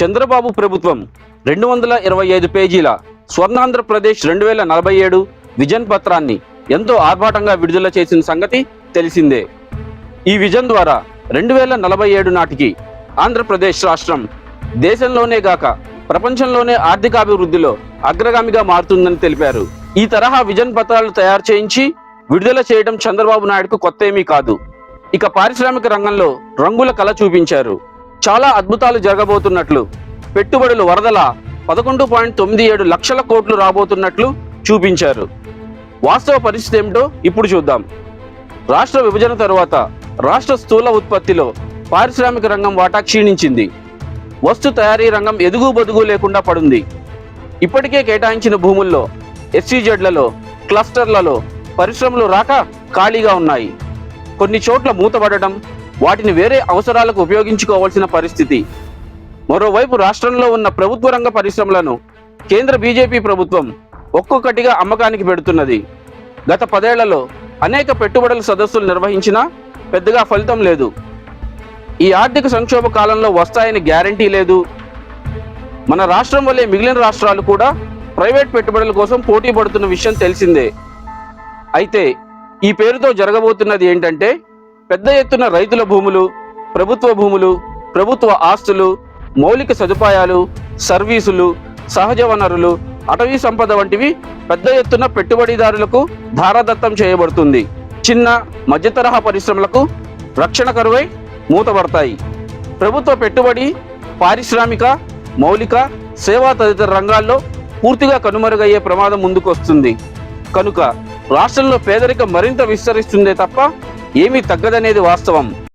చంద్రబాబు ప్రభుత్వం రెండు వందల ఇరవై ఐదు పేజీల స్వర్ణాంధ్రప్రదేశ్ రెండు వేల నలభై ఏడు విజన్ పత్రాన్ని ఎంతో ఆర్భాటంగా విడుదల చేసిన సంగతి తెలిసిందే. ఈ విజన్ ద్వారా రెండు వేల నలభై ఏడు నాటికి ఆంధ్రప్రదేశ్ రాష్ట్రం దేశంలోనే గాక ప్రపంచంలోనే ఆర్థికాభివృద్ధిలో అగ్రగామిగా మారుతుందని తెలిపారు. ఈ తరహా విజన్ పత్రాలు తయారు చేయించి విడుదల చేయడం చంద్రబాబు నాయుడుకు కొత్త ఏమీ కాదు. ఇక పారిశ్రామిక రంగంలో రంగుల కళ చూపించారు. చాలా అద్భుతాలు జరగబోతున్నట్లు. పెట్టుబడులు వరదల పదకొండు పాయింట్ తొమ్మిది ఏడు లక్షల కోట్లు రాబోతున్నట్లు చూపించారు. వాస్తవ పరిస్థితి ఏమిటో ఇప్పుడు చూద్దాం. రాష్ట్ర విభజన తరువాత రాష్ట్ర స్థూల ఉత్పత్తిలో పారిశ్రామిక రంగం వాటా క్షీణించింది. వస్తు తయారీ రంగం ఎదుగు బదుగు లేకుండా పడుంది. ఇప్పటికే కేటాయించిన భూముల్లో ఎస్సీజెడ్లలో క్లస్టర్లలో పరిశ్రమలు రాక ఖాళీగా ఉన్నాయి. కొన్ని చోట్ల మూతపడటం వాటిని వేరే అవసరాలకు ఉపయోగించుకోవాల్సిన పరిస్థితి. మరోవైపు రాష్ట్రంలో ఉన్న ప్రభుత్వ రంగ పరిశ్రమలను కేంద్ర బీజేపీ ప్రభుత్వం ఒక్కొక్కటిగా అమ్మకానికి పెడుతున్నది. గత పదేళ్ళలో అనేక పెట్టుబడుల సదస్సులు నిర్వహించినా పెద్దగా ఫలితం లేదు. ఈ ఆర్థిక సంక్షోభ కాలంలో వస్తాయని గ్యారంటీ లేదు. మన రాష్ట్రం వల్లే మిగిలిన రాష్ట్రాలు కూడా ప్రైవేట్ పెట్టుబడుల కోసం పోటీ పడుతున్న విషయం తెలిసిందే. అయితే ఈ పేరుతో జరగబోతున్నది ఏంటంటే పెద్ద ఎత్తున రైతుల భూములు ప్రభుత్వ భూములు ప్రభుత్వ ఆస్తులు మౌలిక సదుపాయాలు సర్వీసులు సహజ వనరులు అటవీ సంపద వంటివి పెద్ద ఎత్తున పెట్టుబడిదారులకు ధారాదత్తం చేయబడుతుంది. చిన్న మధ్యతరహా పరిశ్రమలకు రక్షణ కరువై మూతపడతాయి. ప్రభుత్వ పెట్టుబడి పారిశ్రామిక మౌలిక సేవా తదితర రంగాల్లో పూర్తిగా కనుమరుగయ్యే ప్రమాదం ముందుకొస్తుంది. కనుక రాష్ట్రంలో పేదరికం మరింత విస్తరిస్తుందే తప్ప ఏమీ తగ్గదనేది వాస్తవం.